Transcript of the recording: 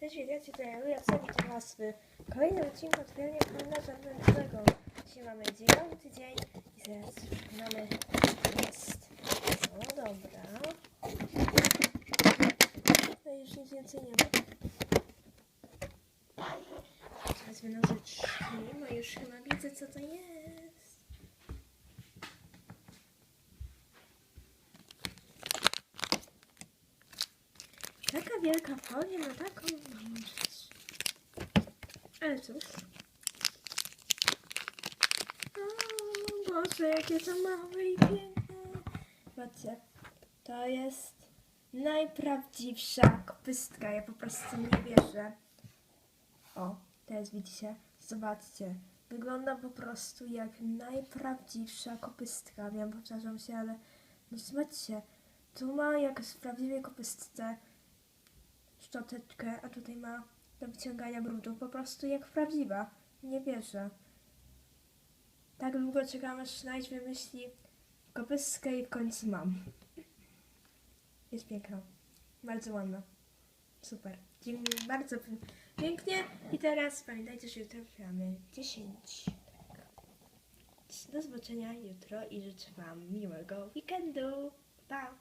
Cześć, witajcie, to ja co witam Was w kolejnym odcinku otwierania kalendarza adwentowego. Dzisiaj mamy dziewiąty dzień i zaraz mamy jest. No dobra. No już nic więcej nie ma. Teraz wynoszę trzy, no już chyba widzę co to jest. Wielka folia na taką małą rzecz. Ale cóż. O Boże, jakie to małe i piękne. Patrzcie, to jest najprawdziwsza kopystka. Ja po prostu nie wierzę. O, teraz widzicie? Zobaczcie. Wygląda po prostu jak najprawdziwsza kopystka. Wiem, powtarzam się, ale no zobaczcie. Tu ma jak w prawdziwej kopystce szczoteczkę, a tutaj ma do wyciągania brudu. Po prostu jak prawdziwa. Nie wierzę. Tak długo czekam, aż znajdź wymyśli kopystkę i w końcu mam. Jest piękna. Bardzo ładna. Super. Dziękuję bardzo pi- pięknie. I teraz pamiętajcie, że jutro mamy 10. Tak. Do zobaczenia jutro i życzę Wam miłego weekendu. Pa!